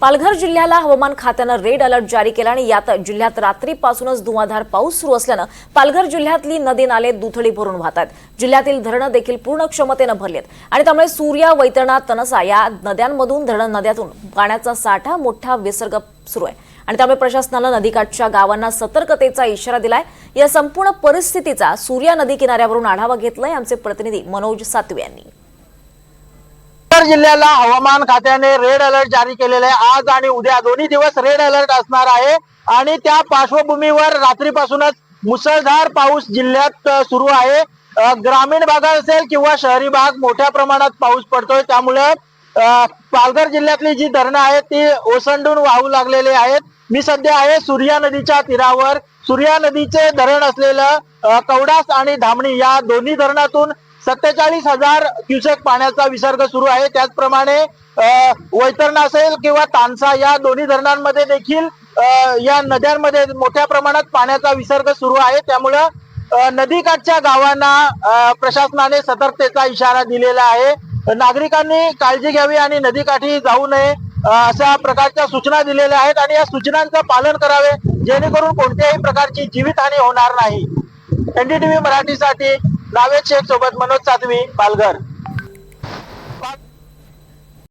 पालघर जिल्ह्याला हवामान खात्यानं रेड अलर्ट जारी केला आणि यात जिल्ह्यात रात्रीपासूनच धुवाधार पाऊस सुरू असल्यानं पालघर जिल्ह्यातली नदी नाले दुथडी भरून वाहत आहेत जिल्ह्यातील धरणं देखील पूर्ण क्षमतेनं भरली आहेत आणि त्यामुळे सूर्या वैतरणा तनसा या नद्यांमधून धरण नद्यातून पाण्याचा साठा मोठा विसर्ग सुरू आहे. आणि त्यामुळे प्रशासनानं नदीकाठच्या गावांना सतर्कतेचा इशारा दिलाय. या संपूर्ण परिस्थितीचा सूर्या नदी किनाऱ्यावरून आढावा घेतलाय आमचे प्रतिनिधी मनोज सातवे यांनी. उत्तर जिल्ह्याला हवामान खात्याने रेड अलर्ट जारी केलेला आहे. आज आणि उद्या दोन्ही दिवस रेड अलर्ट असणार आहे. आणि त्या पार्श्वभूमीवर रात्रीपासूनच मुसळधार पाऊस जिल्ह्यात सुरू आहे. ग्रामीण भागात असेल किंवा शहरी भाग मोठ्या प्रमाणात पाऊस पडतोय. त्यामुळे पालघर जिल्ह्यातली जी धरणं आहेत ती ओसंडून वाहू लागलेली आहेत. मी सध्या आहे सूर्या नदीच्या तीरावर. सूर्या नदीचे धरण असलेलं कवडास आणि धामणी या दोन्ही धरणातून सत्तेचाळीस हजार क्युसेक पाण्याचा विसर्ग सुरू आहे. त्याचप्रमाणे वैतरणा असेल किंवा तानसा या दोन्ही धरणांमध्ये देखील या नद्यांमध्ये मोठ्या प्रमाणात पाण्याचा विसर्ग सुरू आहे. त्यामुळं नदीकाठच्या गावांना प्रशासनाने सतर्कतेचा इशारा दिलेला आहे. नागरिकांनी काळजी घ्यावी आणि नदीकाठी जाऊ नये अशा प्रकारच्या सूचना दिलेल्या आहेत आणि या सूचनांचं पालन करावे जेणेकरून कोणत्याही प्रकारची जीवितहानी होणार नाही. एनडीटीव्ही मराठीसाठी नावेद शेख सोबत मनोज सातवी पालघर.